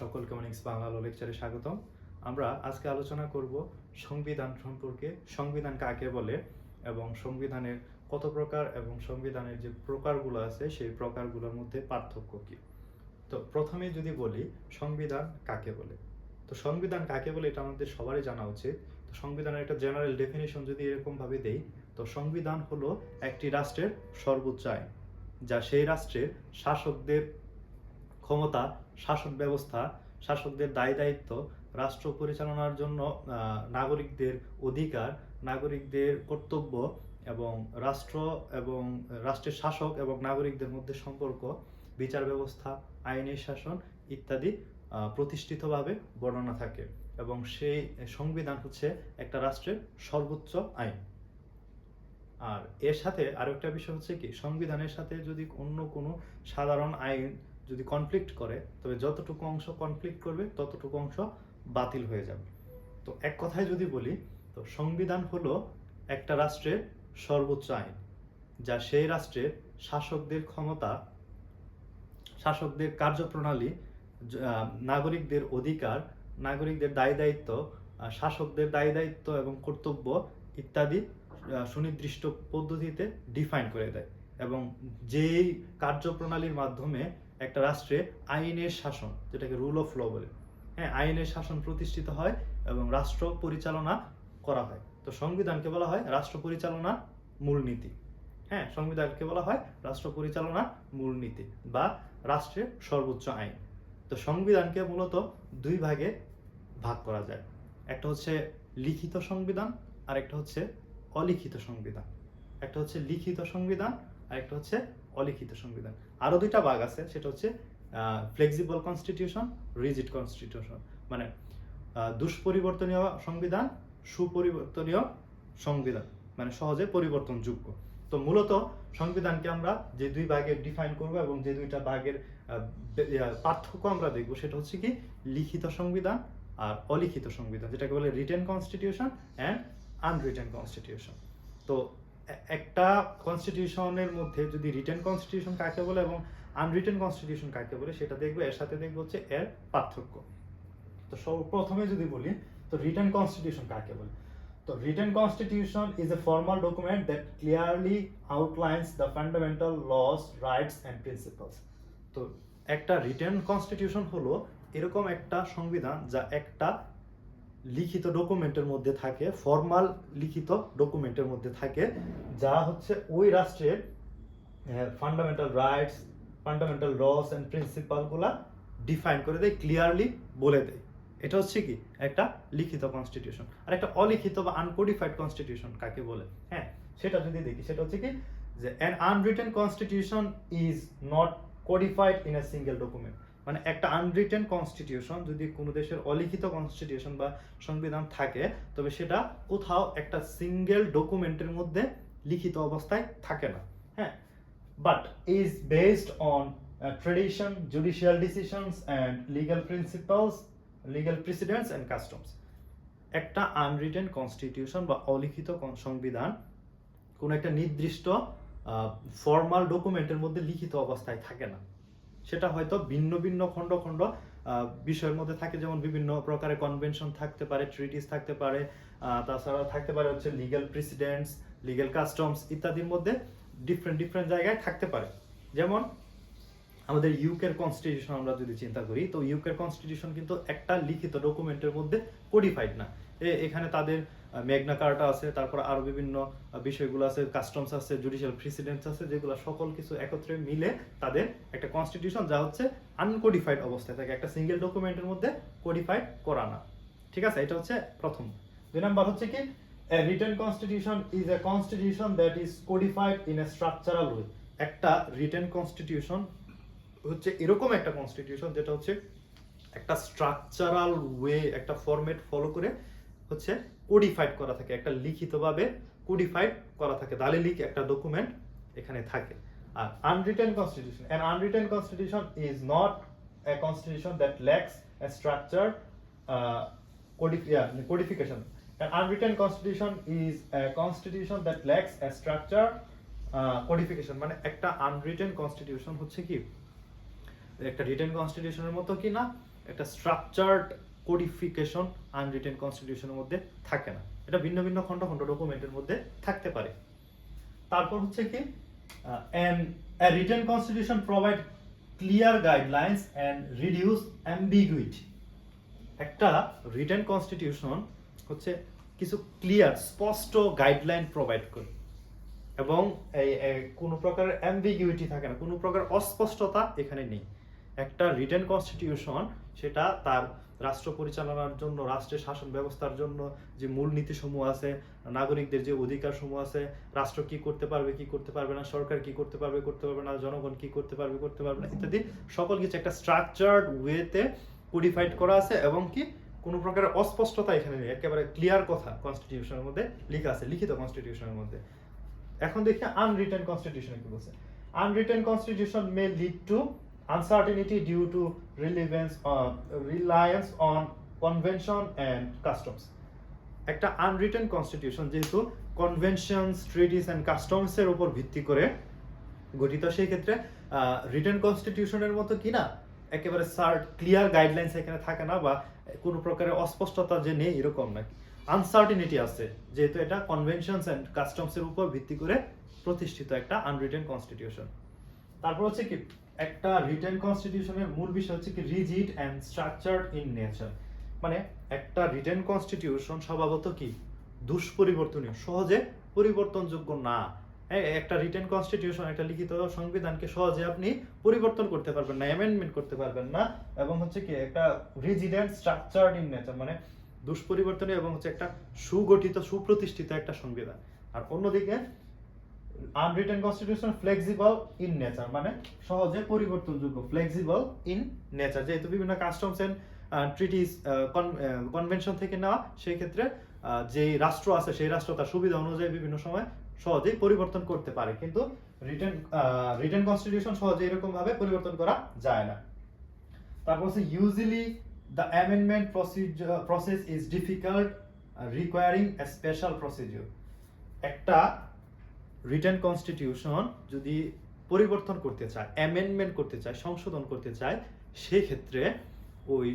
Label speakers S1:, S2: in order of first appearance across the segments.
S1: সকলকে মর্নিংস বাংলা লেকচারে স্বাগতম। আমরা আজকে আলোচনা করব সংবিধান সম্পর্কে, সংবিধান কাকে বলে এবং সংবিধানের কত প্রকার এবং সংবিধানের যে প্রকারগুলো আছে, সেই প্রকারগুলোর মধ্যে পার্থক্য কি? তো প্রথমে যদি বলি, সংবিধান কাকে বলে? তো সংবিধান কাকে বলে এটা আমাদের সবারই জানা উচিত। তো সংবিধানের একটা জেনারেল ডেফিনেশন যদি এরকম ভাবে দেই, তো সংবিধান হলো একটি রাষ্ট্রের সর্বোচ্চ আইন, যা সেই রাষ্ট্রের শাসকদের ক্ষমতা শাসন ব্যবস্থা, শাসকদের দায় দায়িত্ব, রাষ্ট্র পরিচালনার জন্য নাগরিকদের অধিকার, নাগরিকদের কর্তব্য এবং রাষ্ট্র এবং রাষ্ট্রের শাসক এবং নাগরিকদের মধ্যে সম্পর্ক, বিচার ব্যবস্থা, আইনের শাসন ইত্যাদি প্রতিষ্ঠিতভাবে বর্ণনা থাকে এবং সেই সংবিধান হচ্ছে একটা রাষ্ট্রের সর্বোচ্চ আইন। আর এর সাথে আরেকটা বিষয় হচ্ছে কি, সংবিধানের সাথে যদি অন্য কোনো সাধারণ আইন যদি কনফ্লিক্ট করে, তবে যতটুকু অংশ কনফ্লিক্ট করবে, ততটুকু অংশ বাতিল হয়ে যাবে। তো এক কথায় যদি বলি, তো সংবিধান হলো একটা রাষ্ট্রের সর্বোচ্চ আইন, যা সেই রাষ্ট্রের শাসকদের ক্ষমতা, শাসকদের কার্যপ্রণালী নাগরিকদের অধিকার, নাগরিকদের দায় দায়িত্ব শাসকদের দায় দায়িত্ব এবং কর্তব্য ইত্যাদি সুনির্দিষ্ট পদ্ধতিতে ডিফাইন করে দেয়। এবং যেই কার্যপ্রণালীর মাধ্যমে একটা রাষ্ট্রে আইনের শাসন, যেটাকে রুল অফ ল বলে। হ্যাঁ আইনের শাসন প্রতিষ্ঠিত হয় এবং রাষ্ট্র পরিচালনা করা হয়। তো সংবিধানকে বলা হয় রাষ্ট্র পরিচালনা মূলনীতি। হ্যাঁ সংবিধানকে বলা হয় রাষ্ট্র পরিচালনা মূলনীতি বা রাষ্ট্রের সর্বোচ্চ আইন। তো সংবিধানকে মূলত দুই ভাগে ভাগ করা যায়। একটা হচ্ছে লিখিত সংবিধান আর একটা হচ্ছে অলিখিত সংবিধান। একটা হচ্ছে লিখিত সংবিধান আর একটা হচ্ছে অলিখিত সংবিধান। আরও দুইটা ভাগ আছে, সেটা হচ্ছে ফ্লেক্সিবল কনস্টিটিউশন রিজিড কনস্টিটিউশন মানে দুষ্পরিবর্তনীয় সংবিধান, সুপরিবর্তনীয় সংবিধান। মানে সহজে পরিবর্তনযোগ্য। তো মূলত সংবিধানকে আমরা যে দুই ভাগে ডিফাইন করব এবং যে দুইটা ভাগের পার্থক্য আমরা দেখব, সেটা হচ্ছে কি, লিখিত সংবিধান আর অলিখিত সংবিধান, যেটাকে বলে written constitution and unwritten constitution তো একটা কনস্টিটিউশনের মধ্যে যদি রিটেন কনস্টিটিউশন কাকে বলে এবং আনরিটেন কনস্টিটিউশন কাকে বলে সেটা দেখব, এর সাথে দেখব হচ্ছে এর পার্থক্য। তো সব- প্রথমে যদি বলি, তো রিটেন কনস্টিটিউশন কাকে বলে? তো written constitution is a formal document that clearly outlines the fundamental laws rights and principles তো একটা রিটেন কনস্টিটিউশন হলো এরকম একটা সংবিধান যা একটা লিখিত ডকুমেন্টের মধ্যে থাকে, ফর্মাল লিখিত ডকুমেন্টের মধ্যে থাকে, যা হচ্ছে ওই রাষ্ট্রের fundamental rights fundamental laws and প্রিন্সিপালগুলা define করে দেয় ক্লিয়ারলি বলে দেয়। এটা হচ্ছে কি? একটা লিখিত কনস্টিটিউশন আর একটা অলিখিত বা আনকোডিফাইড কনস্টিটিউশন কাকে বলে? হ্যাঁ সেটা যদি দেখি, সেটা হচ্ছে কি? যে an unwritten constitution is not codified in a single document মানে একটা আনরিটেন কনস্টিটিউশন যদি কোনো দেশের অলিখিত কনস্টিটিউশন বা সংবিধান থাকে তবে সেটা কোথাও একটা সিঙ্গেল ডকুমেন্টের মধ্যে লিখিত অবস্থায় থাকে না হ্যাঁ is based on uh, tradition, judicial decisions, and legal principles, legal precedents, and customs. একটা আনরিটেন কনস্টিটিউশন বা অলিখিত সংবিধান কোনো একটা নির্দিষ্ট ফর্মাল ডকুমেন্টের মধ্যে লিখিত অবস্থায় থাকে না সেটা হয়তো ভিন্ন ভিন্ন খণ্ড খণ্ড বিষয়ের মধ্যে থাকে, যেমন বিভিন্ন প্রকারের কনভেনশন থাকতে পারে ট্রিটিস থাকতে পারে তাছাড়া থাকতে পারে হচ্ছে লিগ্যাল প্রেসিডেন্টস লিগ্যাল কাস্টমস ইত্যাদির মধ্যে ডিফারেন্ট ডিফারেন্ট জায়গায় থাকতে পারে। যেমন আমাদের ইউকের কনস্টিটিউশন আমরা যদি চিন্তা করি, তো ইউকের কনস্টিটিউশন কিন্তু একটা লিখিত ডকুমেন্টের মধ্যে কোডিফাইড না। এখানে তাদের মেঘনা কার্টা আছে, তারপর আরও বিভিন্ন বিষয়গুলো আছে কাস্টমস আছে জুডিশিয়াল প্রেসিডেন্টস আছে, যেগুলো সকল কিছু একত্রে মিলে তাদের একটা কনস্টিটিউশন যা হচ্ছে আনকোডিফাইড অবস্থায় থাকে। একটা সিঙ্গেল ডকুমেন্টের মধ্যে কোডিফাইড করা না। ঠিক আছে? এটা হচ্ছে প্রথম। দুই নাম্বার হচ্ছে কি? A written constitution is a constitution that is codified in a structural way. একটা রিটেন কনস্টিটিউশন হচ্ছে এরকম একটা কনস্টিটিউশন যেটা হচ্ছে একটা স্ট্রাকচারাল ওয়ে একটা ফরম্যাট ফলো করে হচ্ছে কোডিফাইড করা থাকে, একটা লিখিতভাবে কোডিফাইড করা থাকে। দালে লিখ একটা ডকুমেন্ট এখানে থাকে। আর unwritten constitution and unwritten constitution is not a constitution that lacks a structure codification and unwritten constitution is a constitution that lacks a structure codification মানে একটা আনরিটেন কনস্টিটিউশন হচ্ছে কি? একটা রিটেন কনস্টিটিউশনের মতো কি না? একটা স্ট্রাকচারড কোডিফিকেশন আনরিটেন কনস্টিটিউশনের মধ্যে থাকে না। এটা ভিন্ন ভিন্ন খণ্ড খণ্ড ডকুমেন্টের মধ্যে থাকতে পারে। তারপর হচ্ছে কি an written constitution provide clear guidelines and reduce ambiguity একটা রিটেন কনস্টিটিউশন হচ্ছে কিছু ক্লিয়ার স্পষ্ট গাইডলাইন প্রোভাইড করে। এবং কোনো প্রকারের অ্যাম্বিগুইটি থাকে না, কোনো প্রকার অস্পষ্টতা এখানে নেই। একটা রিটেন কনস্টিটিউশন সেটা তার রাষ্ট্র পরিচালনার জন্য, রাষ্ট্রের শাসন ব্যবস্থার জন্য যে মূল নীতিসমূহ আছে, নাগরিকদের যে অধিকার সমূহ আছে, রাষ্ট্র কি করতে পারবে, কি করতে পারবে না, সরকার কি করতে পারবে করতে পারবে না, জনগণ কি করতে পারবে করতে পারবে না, ইত্যাদি সকল কিছু একটা স্ট্রাকচার্ড ওয়েতে কোডিফাইড করা আছে এবং কি কোনো প্রকারের অস্পষ্টতা এখানে নেই, একেবারে ক্লিয়ার কথা কনস্টিটিউশনের মধ্যে লেখা আছে, লিখিত কনস্টিটিউশনের মধ্যে। এখন দেখি আনরিটেন কনস্টিটিউশন কি বলছে। Unwritten constitution may lead to uncertainty due to relevance reliance on convention and customs একটা আনরিটেন কনস্টিটিউশন যেহেতু কনভেনশনস ট্রিটিস অ্যান্ড কাস্টমসের উপর ভিত্তি করে গঠিত, সেই ক্ষেত্রে রিটেন কনস্টিটিউশনের মতো কি না একেবারে সার্ট ক্লিয়ার গাইডলাইন্স এখানে থাকে না বা কোনো প্রকারের অস্পষ্টতা যে নেই এরকম নাকি। আনসার্টিনিটি আছে, যেহেতু এটা কনভেনশনস অ্যান্ড কাস্টমসের উপর ভিত্তি করে প্রতিষ্ঠিত একটা আনরিটেন কনস্টিটিউশন তারপর হচ্ছে কি? একটা রিটেন কনস্টিটিউশনের মূল বিষয় হচ্ছে কি rigid and structured in nature মানে একটা রিটেন কনস্টিটিউশন স্বভাবত কি? দুষ্পরিবর্তনীয়, সহজে পরিবর্তনযোগ্য না। একটা রিটেন কনস্টিটিউশন একটা লিখিত সংবিধানকে সহজে আপনি পরিবর্তন করতে পারবেন না অ্যামেন্ডমেন্ট করতে পারবেন না, এবং হচ্ছে কি একটা রিজিডেন্ট স্ট্রাকচার্ড ইন নেচার মানে দুষ্পরিবর্তনীয় এবং হচ্ছে একটা সুগঠিত, সুপ্রতিষ্ঠিত একটা সংবিধান। আর অন্যদিকে unwritten constitution flexible in nature মানে সহজে পরিবর্তনযোগ্য ফ্লেক্সিবল ইন নেচার যেহেতু বিভিন্ন কাস্টমস এন্ড ট্রিটিস কনভেনশন থেকে নেওয়া সেই ক্ষেত্রে যে রাষ্ট্র আছে, সেই রাষ্ট্র তার সুবিধা অনুযায়ী বিভিন্ন সময় সহজেই পরিবর্তন করতে পারে। কিন্তু রিটেন রিটেন কনস্টিটিউশন সহজে এরকম ভাবে পরিবর্তন করা যায় না। তারপর হচ্ছে usually the amendment procedure process is difficult requiring a special procedure একটা রিটেন কনস্টিটিউশন যদি পরিবর্তন করতে চায় অ্যামেন্ডমেন্ট করতে চায়, সংশোধন করতে চায় সেই ক্ষেত্রে ওই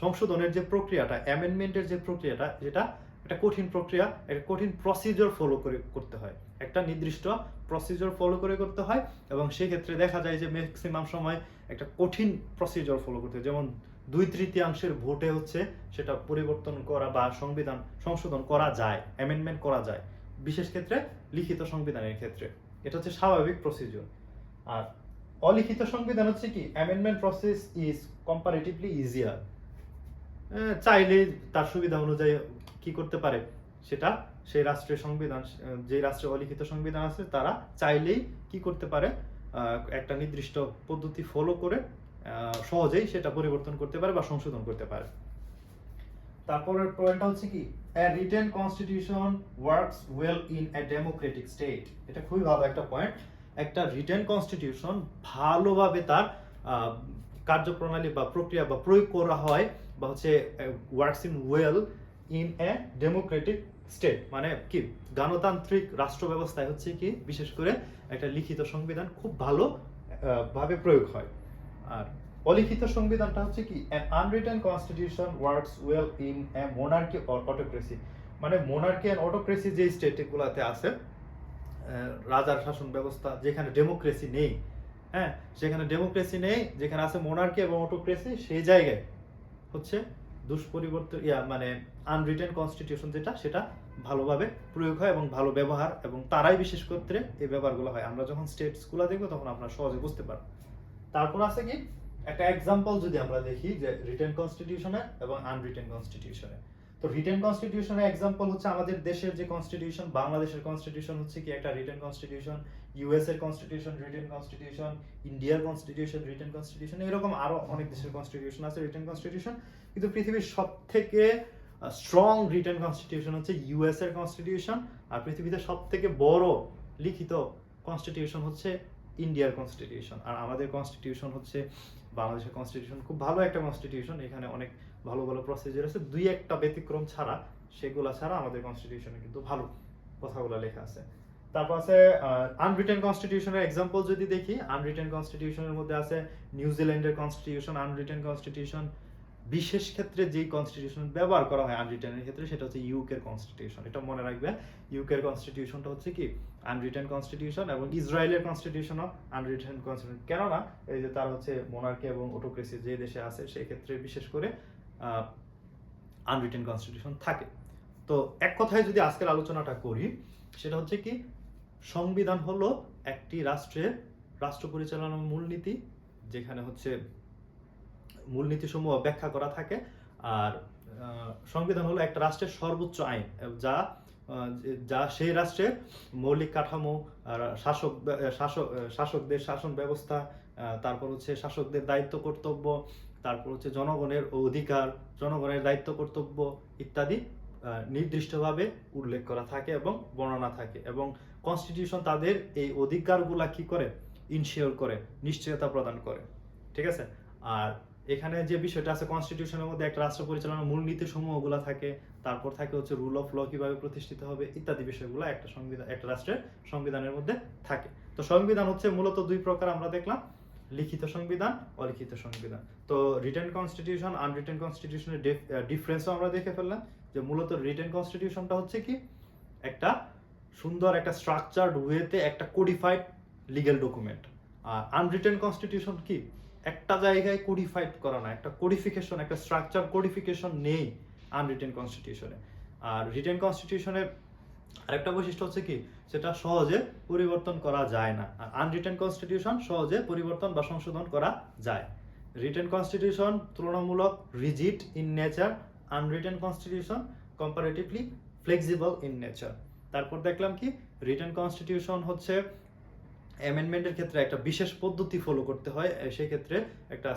S1: সংশোধনের যে প্রক্রিয়াটা অ্যামেন্ডমেন্টের যে প্রক্রিয়াটা, যেটা একটা কঠিন প্রক্রিয়া, একটা কঠিন প্রসিজার ফলো করে করতে হয়। একটা নির্দিষ্ট প্রসিজার ফলো করে করতে হয় এবং সেই ক্ষেত্রে দেখা যায় যে ম্যাক্সিমাম সময় একটা কঠিন প্রসিজার ফলো করতে হয়। যেমন দুই তৃতীয়াংশের ভোটে হচ্ছে সেটা পরিবর্তন করা বা সংবিধান সংশোধন করা যায় অ্যামেন্ডমেন্ট করা যায়। বিশেষ ক্ষেত্রে লিখিত সংবিধানের ক্ষেত্রে। এটা হচ্ছে স্বাভাবিক প্রসিডিওর আর অলিখিত সংবিধান হচ্ছে কি amendment process is comparatively easier চাইলে তার সুবিধা অনুযায়ী কি করতে পারে, সেটা সেই রাষ্ট্রের সংবিধান, যে রাষ্ট্রে অলিখিত সংবিধান আছে, তারা চাইলেই কি করতে পারে একটা নির্দিষ্ট পদ্ধতি ফলো করে সহজেই সেটা পরিবর্তন করতে পারে বা সংশোধন করতে পারে। তারপরের পয়েন্টটা হচ্ছে কি, a written constitution works well in a democratic state এটা খুবই ভালো একটা পয়েন্ট একটা রিটেন কনস্টিটিউশন ভালোভাবে তার কার্যপ্রণালী বা প্রক্রিয়া বা প্রয়োগ করা হয় বা হচ্ছে works in well in a democratic state মানে কি, গণতান্ত্রিক রাষ্ট্র ব্যবস্থায় হচ্ছে কি, বিশেষ করে একটা লিখিত সংবিধান খুব ভালো ভাবে প্রয়োগ হয়। আর অলিখিত সংবিধানটা হচ্ছে কি an unwritten constitution works well in a monarchy or autocracy. মানে মোনার্কি এন্ড অটোক্রেসি যে স্টেটগুলোতে আছে রাজার শাসন ব্যবস্থা, যেখানে ডেমোক্রেসি নেই হ্যাঁ সেখানে ডেমোক্রেসি নেই, যেখানে আছে মোনার্কি এবং অটোক্রেসি সেই জায়গায় হচ্ছে দুষ্পরিবর্তন, ইয়া মানে আনরিটেন কনস্টিটিউশন যেটা, সেটা ভালোভাবে প্রয়োগ হয় এবং ভালো ব্যবহার এবং তারাই বিশেষ ক্ষেত্রে এই ব্যাপারগুলো হয়। আমরা যখন স্টেটসগুলো দেখব তখন আপনারা সহজে বুঝতে পারবেন। তারপর আছে কি একটা এক্সাম্পল যদি আমরা দেখি যে রিটেন কনস্টিটিউশনে এবং আনরিটেন কনস্টিটিউশনে তো রিটেন কনস্টিটিউশনের এক্সাম্পল হচ্ছে আমাদের দেশের যে কনস্টিটিউশন বাংলাদেশের কনস্টিটিউশন হচ্ছে কি একটা রিটেন কনস্টিটিউশন ইউএস এর কনস্টিটিউশন রিটেন কনস্টিটিউশন ইন্ডিয়ার কনস্টিটিউশন রিটেন কনস্টিটিউশন এরকম আরও অনেক দেশের কনস্টিটিউশন আছে রিটেন কনস্টিটিউশন কিন্তু পৃথিবীর সব থেকে স্ট্রং রিটেন কনস্টিটিউশন হচ্ছে ইউএস এর কনস্টিটিউশন আর পৃথিবীতে সব থেকে বড় লিখিত কনস্টিটিউশন হচ্ছে ইন্ডিয়ার কনস্টিটিউশন আর আমাদের কনস্টিটিউশন হচ্ছে বাংলাদেশের কনস্টিটিউশন খুব ভালো একটা কনস্টিটিউশন এখানে অনেক ভালো ভালো প্রসিজার আছে। দুই একটা ব্যতিক্রম ছাড়া, সেগুলা ছাড়া আমাদের কনস্টিটিউশনে কিন্তু ভালো কথাগুলো লেখা আছে। তারপর আছে আনরিটেন কনস্টিটিউশনের এক্সাম্পল যদি দেখি আনরিটেন কনস্টিটিউশনের মধ্যে আছে নিউজিল্যান্ডের কনস্টিটিউশন আনরিটেন কনস্টিটিউশন বিশেষ ক্ষেত্রে যেই কনস্টিটিউশন ব্যবহার করা হয় আনরিটেনের ক্ষেত্রে, সেটা হচ্ছে ইউকের কনস্টিটিউশন এটা মনে রাখবে ইউকের কনস্টিটিউশনটা হচ্ছে কি? আনরিটেন কনস্টিটিউশন এবং ইসরায়েলের কনস্টিটিউশনও আনরিটেন কনস্টিটিউশন কেননা, এই যে তার হচ্ছে মোনার্কি এবং অটোক্রেসি যে দেশে আছে, সেই ক্ষেত্রে বিশেষ করে আনরিটেন কনস্টিটিউশন থাকে। তো এক কথায় যদি আজকের আলোচনাটা করি, সেটা হচ্ছে কি, সংবিধান হলো একটি রাষ্ট্রের রাষ্ট্র পরিচালনার মূলনীতি, যেখানে হচ্ছে মূলনীতিসমূহ ব্যাখ্যা করা থাকে। আর সংবিধান হলো একটা রাষ্ট্রের সর্বোচ্চ আইন, যা যে- সেই রাষ্ট্রের মৌলিক কাঠামো শাসক শাসক শাসকদের শাসন ব্যবস্থা তারপর হচ্ছে শাসকদের দায়িত্ব কর্তব্য, তারপর হচ্ছে জনগণের অধিকার, জনগণের দায়িত্ব কর্তব্য ইত্যাদি নির্দিষ্টভাবে উল্লেখ করা থাকে এবং বর্ণনা থাকে এবং কনস্টিটিউশন তাদের এই অধিকারগুলা কি করে? ইনশিওর করে, নিশ্চয়তা প্রদান করে। ঠিক আছে? আর এখানে যে বিষয়টা আছে কনস্টিটিউশনের মধ্যে একটা রাষ্ট্র পরিচালনার মূলনীতি সমূহগুলো থাকে, তারপর থাকে হচ্ছে রুল অফ ল কীভাবে প্রতিষ্ঠিত হবে, ইত্যাদি বিষয়গুলো একটা সংবিধান, একটা রাষ্ট্রের সংবিধানের মধ্যে থাকে। তো সংবিধান হচ্ছে মূলত দুই প্রকার আমরা দেখলাম, লিখিত সংবিধান, অলিখিত সংবিধান। তো রিটেন কনস্টিটিউশন আনরিটেন কনস্টিটিউশনের ডিফারেন্সও আমরা দেখে ফেললাম, যে মূলত রিটেন কনস্টিটিউশনটা হচ্ছে কি, একটা সুন্দর একটা স্ট্রাকচারড ওয়েতে একটা কোডিফাইড লিগেল ডকুমেন্ট আর আনরিটেন কনস্টিটিউশন কি? একটা জায়গায় কোডিফাইড করা না একটা কোডিফিকেশন একটা স্ট্রাকচার কোডিফিকেশন নেই আনরিটেন কনস্টিটিউশনে আর রিটেন কনস্টিটিউশনের আরেকটা বৈশিষ্ট্য হচ্ছে কি? সেটা সহজে পরিবর্তন করা যায় না। আর আনরিটেন কনস্টিটিউশন সহজে পরিবর্তন বা সংশোধন করা যায়। রিটেন কনস্টিটিউশন তুলনামূলক rigid in nature unwritten constitution comparatively flexible in nature তারপর দেখলাম কি? রিটেন কনস্টিটিউশন হচ্ছে অ্যামেন্ডমেন্টের ক্ষেত্রে একটা বিশেষ পদ্ধতি ফলো করতে হয় সেক্ষেত্রে একটা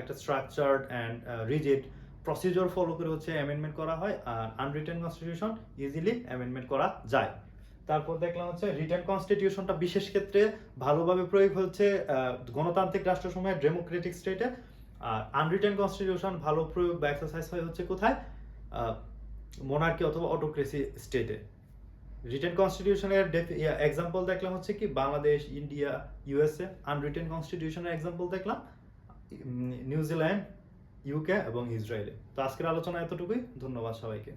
S1: একটা structured and rigid procedure follow করে হচ্ছে অ্যামেন্ডমেন্ট করা হয়, আর আনরিটেন কনস্টিটিউশন ইজিলি অ্যামেন্ডমেন্ট করা যায়। তারপর দেখলাম হচ্ছে রিটেন কনস্টিটিউশনটা বিশেষ ক্ষেত্রে ভালোভাবে প্রয়োগ হচ্ছে গণতান্ত্রিক রাষ্ট্রসমূহের ডেমোক্রেটিক স্টেটে আর আনরিটেন কনস্টিটিউশন ভালো প্রয়োগ বা এক্সারসাইজ হয় হচ্ছে কোথায়? মোনার্কি অথবা অটোক্রেসি স্টেটে রিটেন কনস্টিটিউশনের এক্সাম্পল দেখলাম হচ্ছে কি, বাংলাদেশ, ইন্ডিয়া ইউএসএ আনরিটেন কনস্টিটিউশনের এক্সাম্পল দেখলাম নিউজিল্যান্ড ইউকে এবং ইসরায়েলে তো আজকের আলোচনা এতটুকুই। ধন্যবাদ সবাইকে।